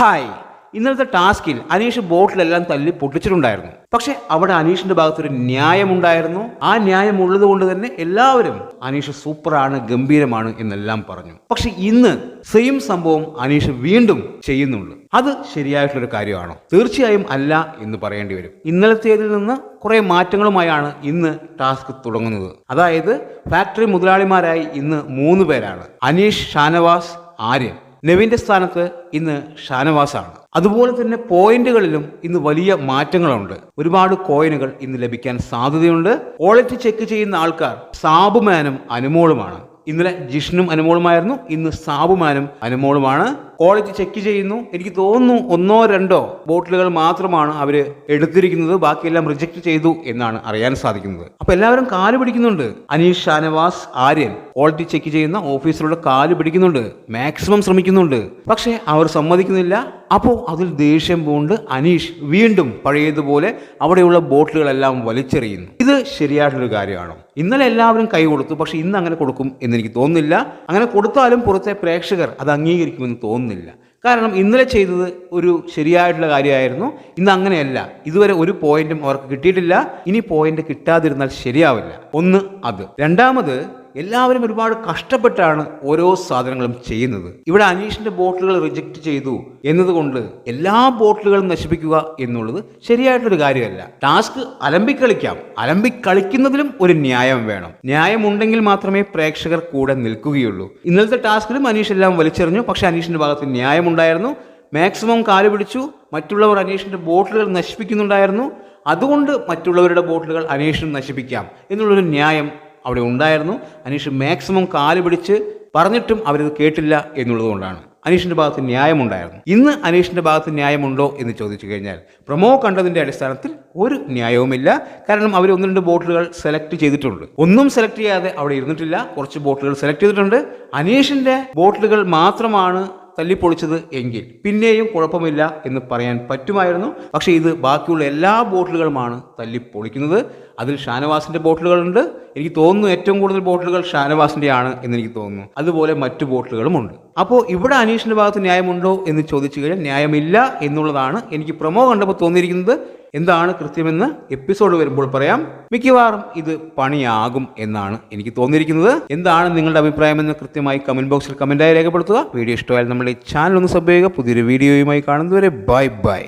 Hi. ഇന്നലത്തെ ടാസ്കിൽ അനീഷ് ബോട്ടിലെല്ലാം തല്ലി പൊട്ടിച്ചിട്ടുണ്ടായിരുന്നു. പക്ഷെ അവിടെ അനീഷിന്റെ ഭാഗത്തൊരു ന്യായമുണ്ടായിരുന്നു. ആ ന്യായം ഉള്ളത് കൊണ്ട് തന്നെ എല്ലാവരും അനീഷ് സൂപ്പറാണ് ഗംഭീരമാണ് എന്നെല്ലാം പറഞ്ഞു. പക്ഷെ ഇന്ന് സെയിം സംഭവം അനീഷ് വീണ്ടും ചെയ്യുന്നുണ്ട് അത് ശരിയായിട്ടുള്ളൊരു കാര്യമാണോ? തീർച്ചയായും അല്ല എന്ന് പറയേണ്ടി വരും. ഇന്നലത്തേതിൽ നിന്ന് കുറെ മാറ്റങ്ങളുമായാണ് ഇന്ന് ടാസ്ക് തുടങ്ങുന്നത്. അതായത് ഫാക്ടറി മുതലാളിമാരായി ഇന്ന് മൂന്ന് പേരാണ്. അനീഷ് ഷാനവാസ് ആര്യൻ. നെവിന്റെ സ്ഥാനത്ത് ഇന്ന് ഷാനവാസാണ്. അതുപോലെ തന്നെ പോയിന്റുകളിലും ഇന്ന് വലിയ മാറ്റങ്ങളുണ്ട്. ഒരുപാട് കോയിനുകൾ ഇന്ന് ലഭിക്കാൻ സാധ്യതയുണ്ട്. ഓളറ്റ് ചെക്ക് ചെയ്യുന്ന ആൾക്കാർ സാബുമാനും അനുമോളുമാണ്. ഇന്നലെ ജിഷ്ണും അനുമോളുമായിരുന്നു. ഇന്ന് സാബുമാനും അനുമോളുമാണ്. ക്വാളിറ്റി ചെക്ക് ചെയ്യുന്നു. എനിക്ക് തോന്നുന്നു ഒന്നോ രണ്ടോ ബോട്ടിലുകൾ മാത്രമാണ് അവർ എടുത്തിരിക്കുന്നത്. ബാക്കിയെല്ലാം റിജക്റ്റ് ചെയ്തു എന്നാണ് അറിയാൻ സാധിക്കുന്നത്. അപ്പൊ എല്ലാവരും കാൽ പിടിക്കുന്നുണ്ട്. അനീഷ് ഷാനവാസ് ആര്യൻ ക്വാളിറ്റി ചെക്ക് ചെയ്യുന്ന ഓഫീസറുടെ കാൽ പിടിക്കുന്നുണ്ട്. മാക്സിമം ശ്രമിക്കുന്നുണ്ട്. പക്ഷേ അവർ സമ്മതിക്കുന്നില്ല. അപ്പോൾ അതിൽ ദേഷ്യം പൂണ്ട് അനീഷ് വീണ്ടും പഴയതുപോലെ അവിടെയുള്ള ബോട്ടിലുകളെല്ലാം വലിച്ചെറിയുന്നു. ഇത് ശരിയായിട്ടുള്ളൊരു കാര്യമാണോ? ഇന്നലെ എല്ലാവരും കൈ കൊടുത്തു. പക്ഷെ ഇന്ന് അങ്ങനെ കൊടുക്കും എന്ന് എനിക്ക് തോന്നുന്നില്ല. അങ്ങനെ കൊടുത്താലും പുറത്തെ പ്രേക്ഷകർ അത് അംഗീകരിക്കുമെന്ന് തോന്നുന്നില്ല. കാരണം ഇന്നലെ ചെയ്തത് ഒരു ശരിയായിട്ടുള്ള കാര്യമായിരുന്നു. ഇന്ന് അങ്ങനെയല്ല. ഇതുവരെ ഒരു പോയിന്റും അവർക്ക് കിട്ടിയിട്ടില്ല. ഇനി പോയിന്റ് കിട്ടാതിരുന്നാൽ ശരിയാവില്ല. ഒന്ന് അത്. രണ്ടാമത് എല്ലാവരും ഒരുപാട് കഷ്ടപ്പെട്ടാണ് ഓരോ സാധനങ്ങളും ചെയ്യുന്നത്. ഇവിടെ അനീഷിന്റെ ബോട്ടിലുകൾ റിജക്റ്റ് ചെയ്തു എന്നതുകൊണ്ട് എല്ലാ ബോട്ടിലുകളും നശിപ്പിക്കുക എന്നുള്ളത് ശരിയായിട്ടൊരു കാര്യമല്ല. ടാസ്ക് അലമ്പിക്കളിക്കാം. അലമ്പിക്കളിക്കുന്നതിലും ഒരു ന്യായം വേണം. ന്യായമുണ്ടെങ്കിൽ മാത്രമേ പ്രേക്ഷകർ കൂടെ നിൽക്കുകയുള്ളൂ. ഇന്നലത്തെ ടാസ്കിലും അനീഷ് എല്ലാം വലിച്ചെറിഞ്ഞു. പക്ഷെ അനീഷിന്റെ ഭാഗത്ത് ന്യായമുണ്ടായിരുന്നു. മാക്സിമം കാൽ പിടിച്ചു. മറ്റുള്ളവർ അനീഷിന്റെ ബോട്ടിലുകൾ നശിപ്പിക്കുന്നുണ്ടായിരുന്നു. അതുകൊണ്ട് മറ്റുള്ളവരുടെ ബോട്ടിലുകൾ അനീഷിനും നശിപ്പിക്കാം. എന്നുള്ളൊരു ന്യായം അവിടെ ഉണ്ടായിരുന്നു. അനീഷ് മാക്സിമം കാൽ പിടിച്ച് പറഞ്ഞിട്ടും അവരിത് കേട്ടില്ല എന്നുള്ളതുകൊണ്ടാണ് അനീഷിന്റെ ഭാഗത്ത് ന്യായമുണ്ടായിരുന്നു. ഇന്ന് അനീഷിന്റെ ഭാഗത്ത് ന്യായമുണ്ടോ എന്ന് ചോദിച്ചു കഴിഞ്ഞാൽ പ്രൊമോ കണ്ടതിന്റെ അടിസ്ഥാനത്തിൽ ഒരു ന്യായവുമില്ല. കാരണം അവർ ഒന്ന് രണ്ട് ബോട്ടിലുകൾ സെലക്ട് ചെയ്തിട്ടുണ്ട്. ഒന്നും സെലക്ട് ചെയ്യാതെ അവിടെ ഇരുന്നിട്ടില്ല. കുറച്ച് ബോട്ടിലുകൾ സെലക്ട് ചെയ്തിട്ടുണ്ട്. അനീഷിന്റെ ബോട്ടിലുകൾ മാത്രമാണ് തല്ലിപ്പൊളിച്ചത് എങ്കിൽ പിന്നെയും കുഴപ്പമില്ല എന്ന് പറയാൻ പറ്റുമായിരുന്നു. പക്ഷേ ഇത് ബാക്കിയുള്ള എല്ലാ ബോട്ടിലുകളുമാണ് തല്ലിപ്പൊളിക്കുന്നത്. അതിൽ ഷാനവാസിന്റെ ബോട്ടിലുകളുണ്ട്. എനിക്ക് തോന്നുന്നു ഏറ്റവും കൂടുതൽ ബോട്ടിലുകൾ ഷാനവാസിന്റെ ആണ് എന്ന് എനിക്ക് തോന്നുന്നു. അതുപോലെ മറ്റു ബോട്ടിലുകളും ഉണ്ട്. അപ്പോൾ ഇവിടെ അനീഷിന്റെ ഭാഗത്ത് ന്യായമുണ്ടോ എന്ന് ചോദിച്ചു കഴിഞ്ഞാൽ ന്യായമില്ല എന്നുള്ളതാണ് എനിക്ക് പ്രമോ കണ്ടപ്പോൾ തോന്നിയിരിക്കുന്നത്. എന്താണ് കൃത്യമെന്ന് എപ്പിസോഡ് വരുമ്പോൾ പറയാം. മിക്കവാറും ഇത് പണിയാകും എന്നാണ് എനിക്ക് തോന്നിയിരിക്കുന്നത്. എന്താണ് നിങ്ങളുടെ അഭിപ്രായം എന്ന് കൃത്യമായി കമന്റ് ബോക്സിൽ കമന്റായി രേഖപ്പെടുത്തുക. വീഡിയോ ഇഷ്ടമായാൽ നമ്മുടെ ഈ ചാനൽ ഒന്ന് സബ് ചെയ്യുക. പുതിയൊരു വീഡിയോയുമായി കാണുന്നതുവരെ ബൈ ബൈ.